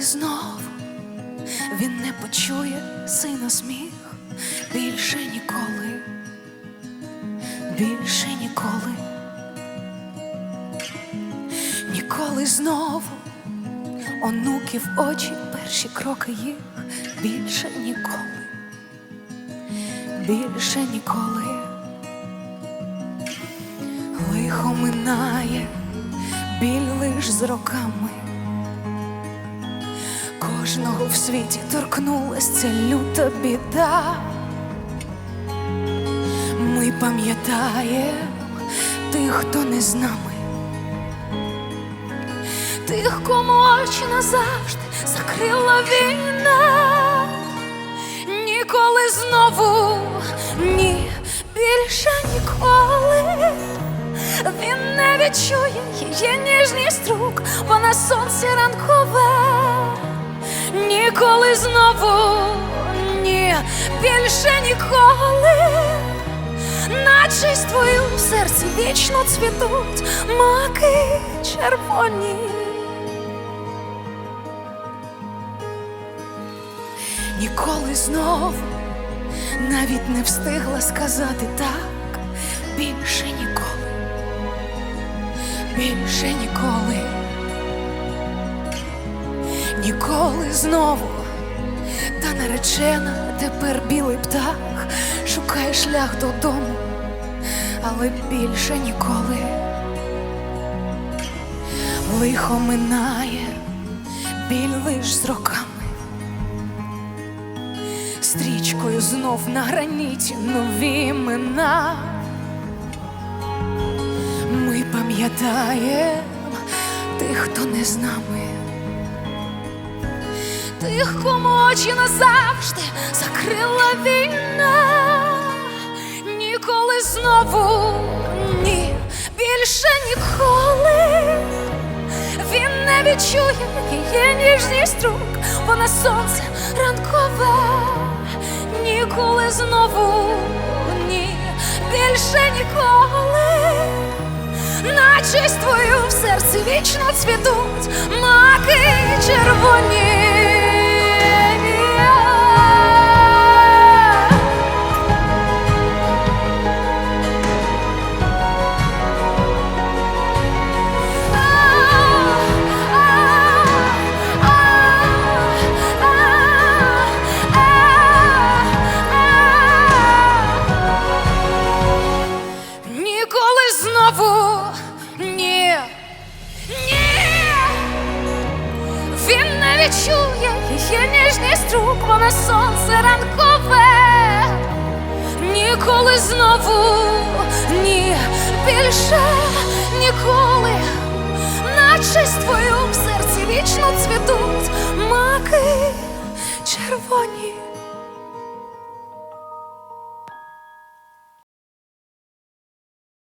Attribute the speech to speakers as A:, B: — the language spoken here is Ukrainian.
A: Ніколи знову він не почує сина сміх. Більше ніколи, більше ніколи, ніколи знову онуків очі, перші кроки їх більше ніколи, більше ніколи. Лихо минає, біль лиш з роками. Кожного в світі торкнулась ця люта біда. Ми пам'ятаємо тих, хто не з нами, тих, кому очі назавжди закрила війна. Ніколи знову, ні, більше ніколи. Він не відчує її ніжність рук, бо на сонці ранкове. Ніколи знову, ні, більше ніколи. На честь твою в серці вічно цвітуть маки червоні. Ніколи знову навіть не встигла сказати так, більше ніколи, більше ніколи, ніколи знову, та наречена тепер білий птах шукає шлях додому, але більше ніколи. Лихо минає, біль лиш з роками стрічкою знов на граніті нові імена. Ми пам'ятаємо тих, хто не з нами, тих, кому очі назавжди закрила війна. Ніколи знову, ні, більше ніколи. Він не відчує її ніжність рук, бо на сонце ранкове. Ніколи знову, ні, більше ніколи. На честь твою в серці вічно цвітуть маки він чує її ніжність рук, бо на сонце ранкове. Ніколи знову ні, більше ніколи. На честь твою в серці вічно цвітуть маки червоні.